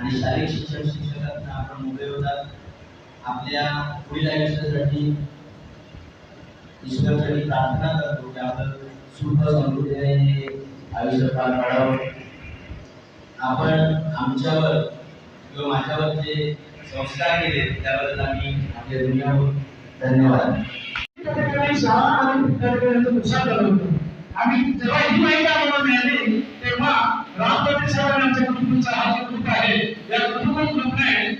आणि शारीरिक शिक्षण शिक्षकांना आपण उपयोगात आपल्या पुढील आयुष्यासाठी ईश्वरासाठी प्रार्थना करतो की आपण सुख समृद्धीने हे आयुष्य पार पाडावं आपण आमच्यावर किंवा माझ्यावर जे संस्कार केले त्याबद्दल आम्ही आपल्या दुनियावर धन्यवाद. आम्ही जेव्हा ही माहिती आम्हाला मिळाली तेव्हा रामपती साहेब कुटुंबाचा हा जो ग्रुप आहे? या कुटुंब ग्रुपने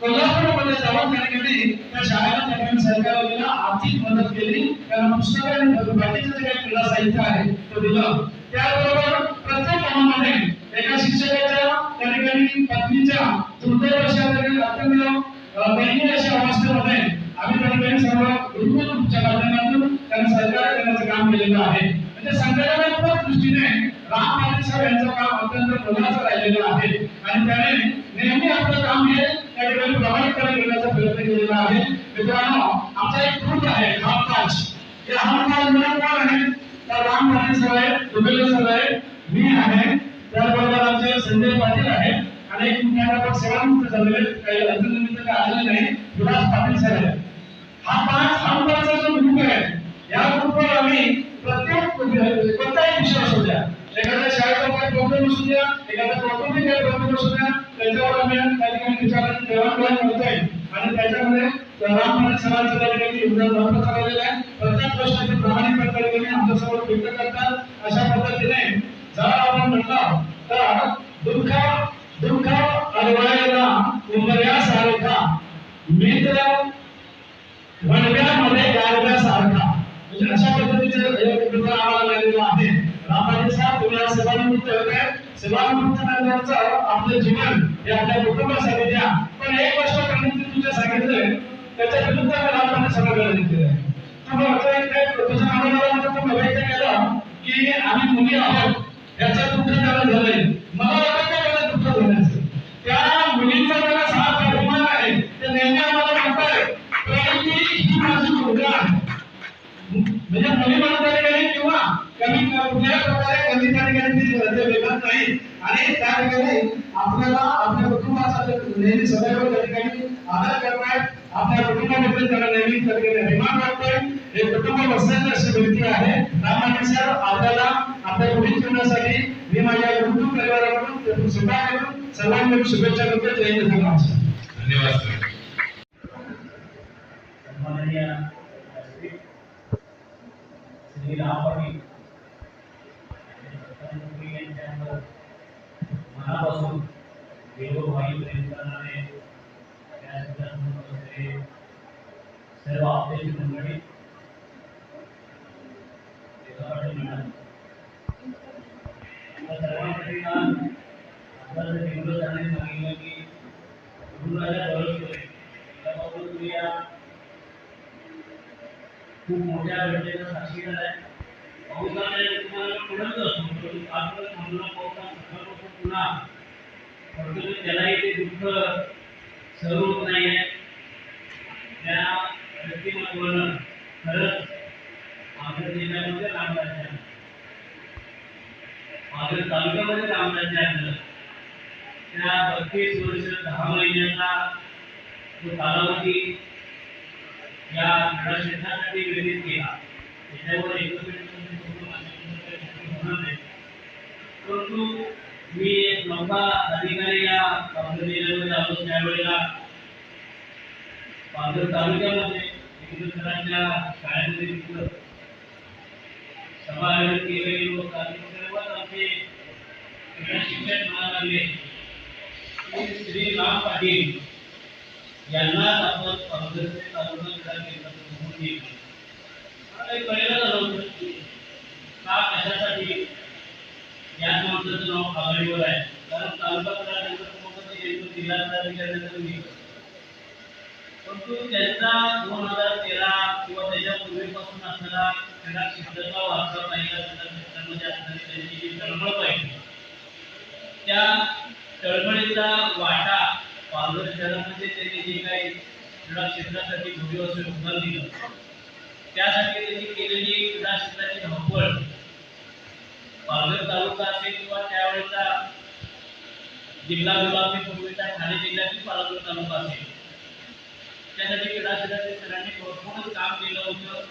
कोल्हापूरमध्ये जाऊन त्या त्या शाळेला त्या सरकारला आर्थिक मदत केली. कारण पुस्तकं आणि बाकीचं जे काही क्रीडा साहित्य आहे तो दिलं. त्याबरोबर प्रत्येक कामामध्ये एका शिक्षकाच्या त्या ठिकाणी पत्नीच्या दुर्दैवाच्या ठिकाणी अत्यंत अ, अशा अवस्थेमध्ये आम्ही त्या ठिकाणी सर्व गुरुकुलच्या माध्यमातून त्यांना सहकार्य करण्याचं काम केलेलं आहे. म्हणजे संघटनात्मक दृष्टीने राम आणि साहेब यांचं काम अत्यंत मोलाचं राहिलेलं आहे. आणि त्याने नेहमी आपलं काम हे त्या ठिकाणी प्रभावीपणे करण्याचा प्रयत्न केलेला आहे. मित्रांनो आमचा एक ग्रुप आहे हमकाज या हमकाजमध्ये म्हणजे कोण आहे? तर राम पाटील सर आहे दुबेले सर आहे मी आहे त्याचबरोबर आमचे संजय पाटील आहे आणि एक मुख्याध्यापक सेवानिवृत्त झालेले काही अंतर्निमित्त काही आलेले नाही विलास पाटील सर आहे हा पाच हमकाजचा जो ग्रुप आहे या ग्रुपवर आम्ही प्रत्येक कोणताही विषय असू द्या काही द्या एखाद्या कौटुंबिक काही प्रॉब्लेम असू द्या त्याच्यावर आम्ही त्या ठिकाणी विचारांची देवाणघेवाण करतोय आणि त्याच्यामध्ये रामपाल सरांचं त्या ठिकाणी योगदान महत्वाचं राहिलेलं आहे. प्रत्येक प्रश्नाचे प्रामाणिकपणे त्या ठिकाणी आमच्यासमोर व्यक्त करतात अशा पद्धतीने जर आपण म्हटलं तर दुःख दुःख रामाजी साहेब तुम्ही आज सेवानिवृत्त होते. सेवानिवृत्त आपलं जीवन हे आपल्या कुटुंबासाठी द्या. पण एक गोष्ट त्यांनी तुमच्या सांगितलंय त्याच्या विरुद्ध रामाने सगळं गरज केलं तुम्ही असं तुझ्या तुम्ही व्यक्त केलं की आम्ही मुली आहोत. याचं त्याला झालंय कुठल्याही प्रकारे कमी त्या ठिकाणी ती नाही. आणि त्या ठिकाणी आपल्याला आपल्या कुटुंबाचा नेहमी सदैव त्या ठिकाणी आदर करताय. आपल्या कुटुंबाबद्दल त्याला नेहमी त्या ठिकाणी अभिमान वाटतोय. हे कुटुंब बसण्याची अशी व्यक्ती आहे. रामाने सर आपल्याला आपल्या पुढील जीवनासाठी मी माझ्या कुटुंब परिवाराकडून शुभाकडून सर्वांना शुभेच्छा करतो जय हिंद धन्यवाद सर. सन्माननीय श्री श्री रामपाटी सर्वादेश मंडळी सर्वांसाठी काल आपल्याला टेंडर जाण्यास सांगितलं की गुरुराजा दौलतपुरे त्याबाबत तुम्ही या खूप मोठ्या घटनेचा साक्षीदार आहे पाऊस आला तुम्हाला पुढं असतो आपल्याला मंजुरा पावसा पुन्हा परंतु त्यालाही ते दुःख सहन होत नाहीये त्या व्यक्तिमत्वानं खरंच आपल्या जिल्ह्यामध्ये रामराज्य आहे. आपल्या तालुक्यामध्ये रामराज्य आहे त्या बत्तीस वर्ष दहा महिन्याचा जो कालावधी या क्रीडा क्षेत्रासाठी व्यतीत केला त्याच्यावर एकत्र परंतु मी एक नौका अधिकारी या पालघर जिल्ह्यामध्ये आलो त्यावेळेला पालघर तालुक्यामध्ये विविध शाळेमध्ये तिथं सभा आयोजित केलेली लोक आणि सर्वच आमचे क्रीडा शिक्षक म्हणायला श्री राम पाटील यांनाच आपण काँग्रेसचे तालुका क्रीडा केंद्राचं म्हणून घेतलं मला काही कळलं नव्हतं का कशासाठी याच पातळीवर आहे. कारण तालुका पदाधिकारी केंद्र सभापती यांचं जिल्हा पदाधिकारी परंतु त्यांचा दोन हजार तेरा किंवा त्याच्या पूर्वीपासून असणारा क्रीडा क्षेत्राचा वारसा पाहिला क्रीडा क्षेत्रामध्ये असणारी त्यांची जी तळमळ पाहिली त्या तळमळीचा वाटा पालघर शहरामध्ये त्यांनी जे काही क्रीडा क्षेत्रासाठी भव्य असं योगदान दिलं त्यासाठी त्यांनी केलेली क्रीडा क्षेत्राची धावपळ पालघर तालुका असेल किंवा त्यावेळेचा जिल्हा विभाग पूर्वीचा ठाणे जिल्ह्यातील पालघर तालुका असेल त्यासाठी क्रीडा क्षेत्रातील सरांनी भरपूरच काम केलं होतं.